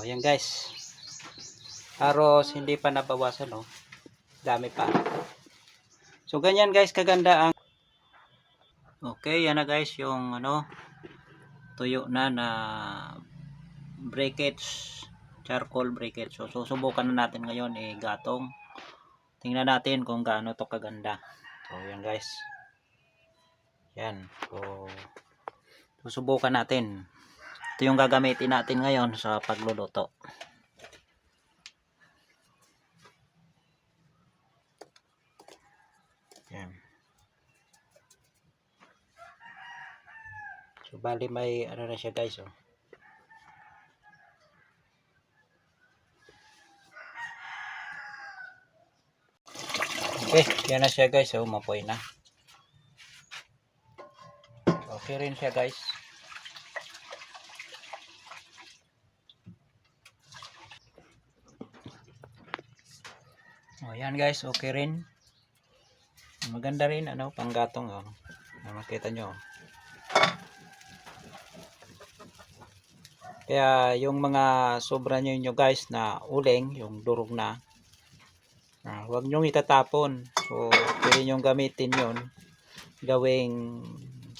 O, yan guys. Haros hindi pa nabawasan, oh. Dami pa. So, ganyan guys, kaganda ang... Okay, yan na guys, yung ano, tuyo na na breakage, charcoal breakage. So, susubukan na natin ngayon, eh, gatong. Tingnan natin kung gaano to kaganda. So, yan guys. Yan. So, susubukan natin. Ito yung gagamitin natin ngayon sa pagluluto. Yan. So, bali may ano na siya guys, oh. Okay, yan na siya guys, oh, mapoy na. Okay rin siya guys. Oh, yan guys, okay rin. Maganda rin ano, panggatong oh. Na makita nyo. Kaya yung mga sobra nyo nyo guys na uling, yung durog na, ah, huwag nyo itatapon. So, pwede nyo gamitin yon gawing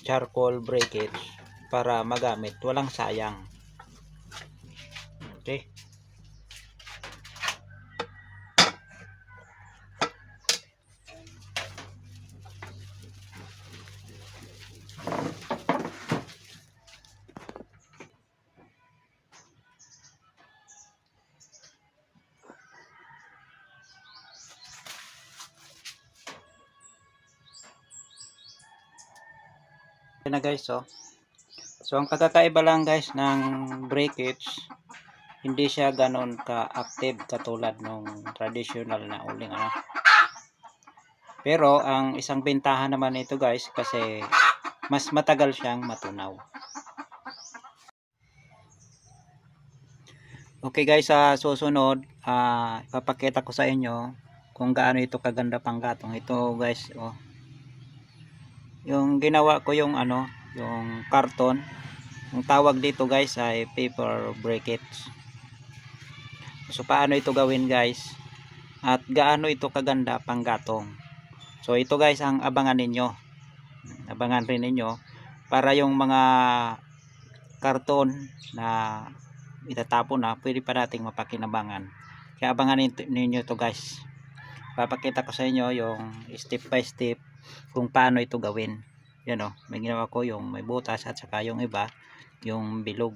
charcoal breakage para magamit. Walang sayang. Okay. Yan na guys, oh. So, ang pagkakaiba lang guys ng breakage, hindi siya ganon ka-active katulad nung traditional na uling, ano. Pero, ang isang bentahan naman nito guys, kasi mas matagal siyang matunaw. Okay guys, sa susunod, ah ipapakita ko sa inyo kung gaano ito kaganda pang gatong. Ito guys, oh, yung ginawa ko yung ano yung karton ang tawag dito guys ay paper brackets. So paano ito gawin guys? At gaano ito kaganda pang gatong? So ito guys ang abangan ninyo. Abangan rin ninyo para yung mga karton na itatapon na pwede pa nating mapakinabangan. Kaya abangan ninyo ito guys. Papakita ko sa inyo yung step by step kung paano ito gawin. Yan o, may ginawa ko yung may butas at saka yung iba yung bilog.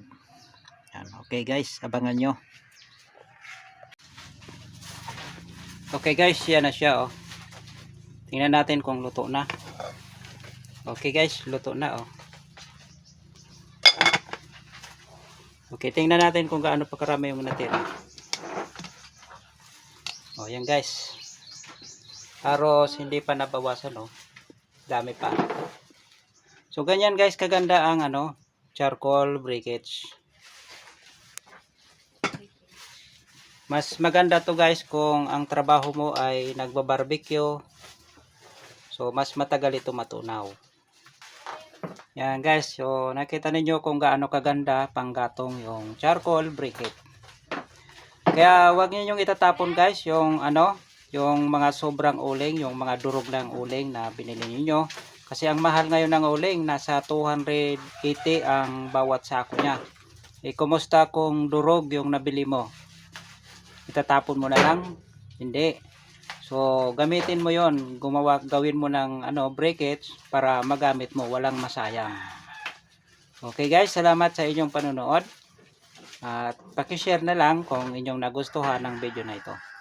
Yan, okay guys, abangan nyo. Okay guys, yan na siya o tingnan natin kung luto na. Okay guys, luto na o okay, tingnan natin kung gaano pa karami yung natira. O yan guys haros hindi pa nabawasan oh. Dami pa. So ganyan guys kaganda ang ano, charcoal breakage. Mas maganda to guys kung ang trabaho mo ay nagba-barbecue. So mas matagal ito matunaw. Yan guys, so nakita ninyo kung gaano kaganda panggatong yung charcoal briquette. Kaya wag niyo itatapon guys yung ano, yung mga sobrang uling, yung mga durog ng uling na binili niyo kasi ang mahal ngayon ng uling nasa 280 ang bawat sako niya. Eh kumusta kung durog yung nabili mo? Itatapon mo na lang? Hindi. So gamitin mo yon gumawa gawin mo ng ano breakage para magamit mo. Walang masayang okay guys. Salamat sa inyong panonood. At paki-share na lang kung inyong nagustuhan ng video na ito